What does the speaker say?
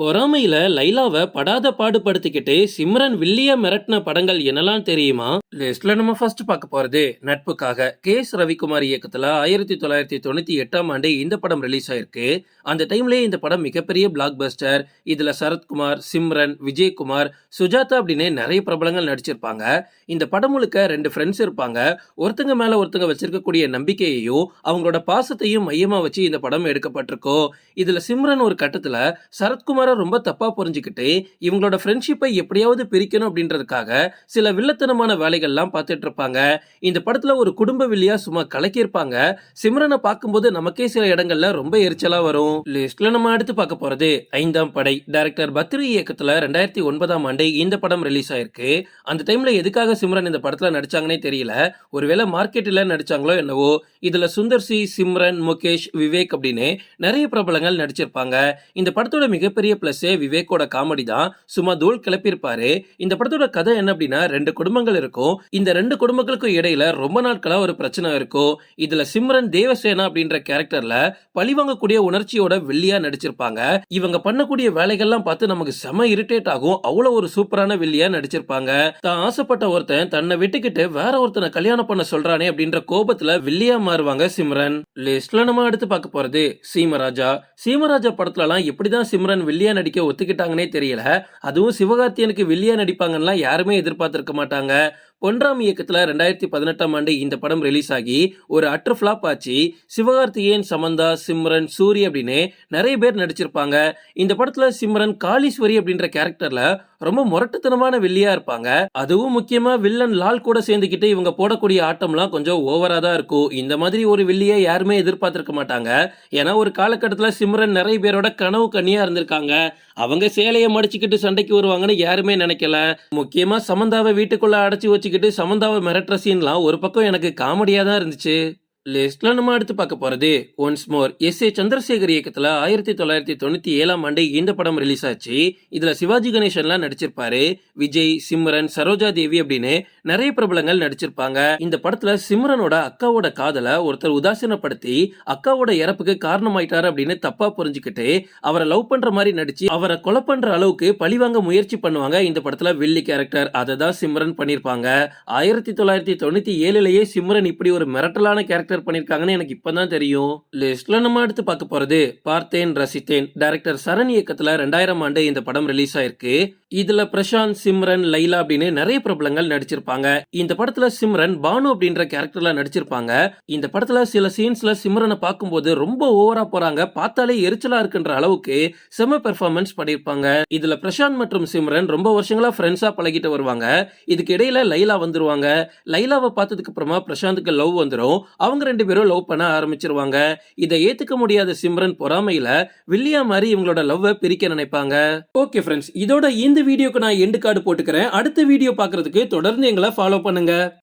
பொறாமையில லைலாவை படாத பாடுபடுத்திக்கிட்டு சிம்ரன் வில்லிய மிரட்டின படங்கள் என்னெல்லாம் தெரியுமா? லிஸ்ட்ல நம்ம ஃபர்ஸ்ட் பார்க்க போறது நட்புக்காக. கே எஸ் ரவிக்குமார் இயக்கத்துல ஆயிரத்தி தொள்ளாயிரத்தி தொண்ணூத்தி எட்டாம் ஆண்டு இந்த படம் ரிலீஸ் ஆயிருக்கு. அந்த டைம்லயே இந்த படம் மிகப்பெரிய பிளாக் பஸ்டர் இதுல சரத்குமார் சிம்ரன் விஜயகுமார் சுஜாதா அப்படின்னு நிறைய பிரபலங்கள் நடிச்சிருப்பாங்க. இந்த படம் முழுக்க ரெண்டு ஃப்ரெண்ட்ஸ் இருப்பாங்க. ஒருத்தங்க மேல ஒருத்தங்க வச்சிருக்கக்கூடிய நம்பிக்கையையும் அவங்களோட பாசத்தையும் மையமா வச்சு இந்த படம் எடுக்கப்பட்டிருக்கோம். இதுல சிம்ரன் ஒரு கட்டத்துல சரத்குமார் ரொம்ப தப்பா புரிஞ்சுக்கிட்டு இவங்களோட ஃப்ரெண்ட்ஷிப்பை எப்படியாவது பிரிக்கணும் அப்படின்றதுக்காக சில வில்லத்தனமான வேலைகள்லாம் பார்த்துட்டு இருப்பாங்க இந்த படத்துல ஒரு குடும்ப வில்லியா சும்மா கலக்கியிருப்பாங்க. சிம்ரனை பார்க்கும்போது நமக்கே சில இடங்கள்ல ரொம்ப எரிச்சலா வரும். லிஸ்ட்ல நம்ம அடுத்து பார்க்க போறது ஐந்தாம் படை. டைரக்டர் பத்ரி இயக்கத்துல ரெண்டாயிரத்தி ஒன்பதாம் ஆண்டு இந்த படம் ரிலீஸ் ஆயிருக்கு. அந்த டைம்ல எதுக்காக சிம்ரன் இந்த படத்துல நடிச்சாங்கன்னே தெரியல. ஒருவேளை மார்க்கெட்டில் நடிச்சாங்களோ என்னவோ இதுல சுந்தர் சி சிம்ரன் முகேஷ் விவேக் அப்படின்னு நிறைய பிரபலங்கள் நடிச்சிருப்பாங்க. இந்த படத்தோட மிகப்பெரிய பிளஸ்ஸே விவேக்கோட காமெடி தான் சும்மா தூள் கிளப்பியிருப்பாரு. இந்த படத்தோட கதை என்ன அப்படின்னா ரெண்டு குடும்பங்கள் இருக்கும். இந்த ரெண்டு குடும்பங்களுக்கும் இடையில ரொம்ப நாட்களா ஒரு பிரச்சனை இருக்கும். இதுல சிம்ரன் தேவசேனா அப்படின்ற கேரக்டர்ல பழிவாங்கக்கூடிய உணர்ச்சியோட வில்லியா நடிச்சிருப்பாங்க. இவங்க பண்ணக்கூடிய வேலைகள்லாம் பார்த்து நமக்கு செம இரிட்டேட் ஆகும். அவ்வளவு ஒரு சூப்பரான வில்லியா நடிச்சிருப்பாங்க. தான் ஆசைப்பட்ட ஒருத்தன் தன்னை விட்டுக்கிட்டு வேற ஒருத்தனை கல்யாணம் பண்ண சொல்றானே அப்படின்ற கோபத்துல வில்லியா மாறுவாங்க சிம்ரன். லிஸ்ட்ல நம்ம எடுத்து பார்க்க போறது சீமராஜா. சீமராஜா படத்துலலாம் எப்படிதான் சிம்ரன் வில்லியா நடிக்க ஒத்துக்கிட்டாங்கன்னே தெரியல. அதுவும் சிவகார்த்தியனுக்கு வில்லியா நடிப்பாங்கன்னா யாருமே எதிர்பார்த்திருக்க மாட்டாங்க. பொன்ராம் இயக்கத்தில் ரெண்டாயிரத்தி பதினெட்டாம் ஆண்டு இந்த படம் ரிலீஸ் ஆகி ஒரு அட்ரு ஃப்ளாப் ஆச்சு. சிவகார்த்திகேயன் சமந்தா சிம்ரன் சூரி அப்படின்னு நிறைய பேர் நடிச்சிருப்பாங்க. இந்த படத்துல சிம்ரன் காளீஸ்வரி அப்படின்ற கேரக்டர்ல ரொம்ப முரட்டுத்தனமான வில்லியா இருப்பாங்க. அதுவும் முக்கியமா வில்லன் லால் கூட சேர்ந்துக்கிட்டு இவங்க போடக்கூடிய ஆட்டம்லாம் கொஞ்சம் ஓவரா தான் இருக்கும். இந்த மாதிரி ஒரு வில்லியை யாருமே எதிர்பார்த்திருக்க மாட்டாங்க. ஏன்னா ஒரு காலகட்டத்தில் சிம்ரன் நிறைய பேரோட கனவு கண்ணியா இருந்திருக்காங்க. அவங்க சேலையை மடிச்சுக்கிட்டு சண்டைக்கு வருவாங்கன்னு யாருமே நினைக்கல. முக்கியமா சமந்தாவை வீட்டுக்குள்ள அடைச்சி வச்சுக்கிட்டு சமந்தாவை மிரட்டுற சீன்லாம் ஒரு பக்கம் எனக்கு காமெடியா தான் இருந்துச்சு. லிஸ்ட்ல நம்ம அடுத்து பார்க்க போறது once more S A Chandrasekhar இயக்கத்துல ஆயிரத்தி தொள்ளாயிரத்தி தொண்ணூத்தி ஏழாம் ஆண்டு இந்த படம் ரிலீஸ் ஆச்சு. இதுல சிவாஜி கணேசன்லாம் நடிச்சிருப்பாரு. விஜய் சிம்ரன் சரோஜா தேவி அப்படின்னு நிறைய பிரபலங்கள் நடிச்சிருப்பாங்க. இந்த படத்துல சிம்ரனோட அக்காவோட காதலை ஒருத்தர் உதாசீனப்படுத்தி அக்காவோட இறப்புக்கு காரணமாயிட்டாரு அப்படின்னு தப்பா புரிஞ்சுக்கிட்டு அவரை லவ் பண்ற மாதிரி நடிச்சு அவரை கொலை பண்ற அளவுக்கு பழிவாங்க முயற்சி பண்ணுவாங்க இந்த படத்துல வில்லி கேரக்டர் அதை தான் சிம்ரன் பண்ணிருப்பாங்க. ஆயிரத்தி தொள்ளாயிரத்தி தொண்ணூத்தி ஏழுலயே சிம்ரன் இப்படி ஒரு மிரட்டலான கேரக்டர் பண்ணிருக்காங்கன்னு எனக்கு இப்பதான் தெரியும். லிஸ்ட்ல நம்ம அடுத்து பார்க்க போறது பார்த்தேன் ரசித்தேன். டைரக்டர் சரண் இயக்கத்துல ரெண்டாயிரம் ஆண்டு இந்த படம் ரிலீஸ் ஆயிருக்கு. இதுல பிரசாந்த் சிம்ரன் லைலா அப்படின்னு நிறைய பிரபலங்கள் நடிச்சிருப்பாங்க. இந்த படத்துல சிம்ரன் பானு அப்படின்ற கேரக்டர்ல நடிச்சிருப்பாங்க. இந்த படத்துல சில சீன்ஸ்ல சிம்ரனை பார்க்கும்போது ரொம்ப ஓவரா போறாங்க. பார்த்தாலே எரிச்சலா இருக்குன்ற அளவுக்கு செம பெர்ஃபார்மன்ஸ் பண்ணிருப்பாங்க. இதுல பிரசாந்த் மற்றும் சிம்ரன் ரொம்ப வருஷங்களா ஃப்ரெண்ட்ஸா பழகிட்டு வருவாங்க. இதுக்கு இடையில லைலா வந்துருவாங்க. லைலாவை பார்த்ததுக்கு அப்புறமா பிரசாந்துக்கு லவ் வந்துரும். அவங்க ரெண்டு பேரும் லவ் பண்ண ஆரம்பிச்சிருவாங்க. இதை ஏத்துக்க முடியாத சிம்ரன் பொறாமையில வில்லியா மாதிரி இவங்களோட லவ்வை பிரிக்க நினைப்பாங்க. ஓகே ஃப்ரெண்ட்ஸ் இதோட இந்த வீடியோக்கு நான் எண்டு கார்டு போட்டுக்கிறேன். அடுத்த வீடியோ பாக்குறதுக்கு தொடர்ந்து எங்களை ஃபாலோ பண்ணுங்க.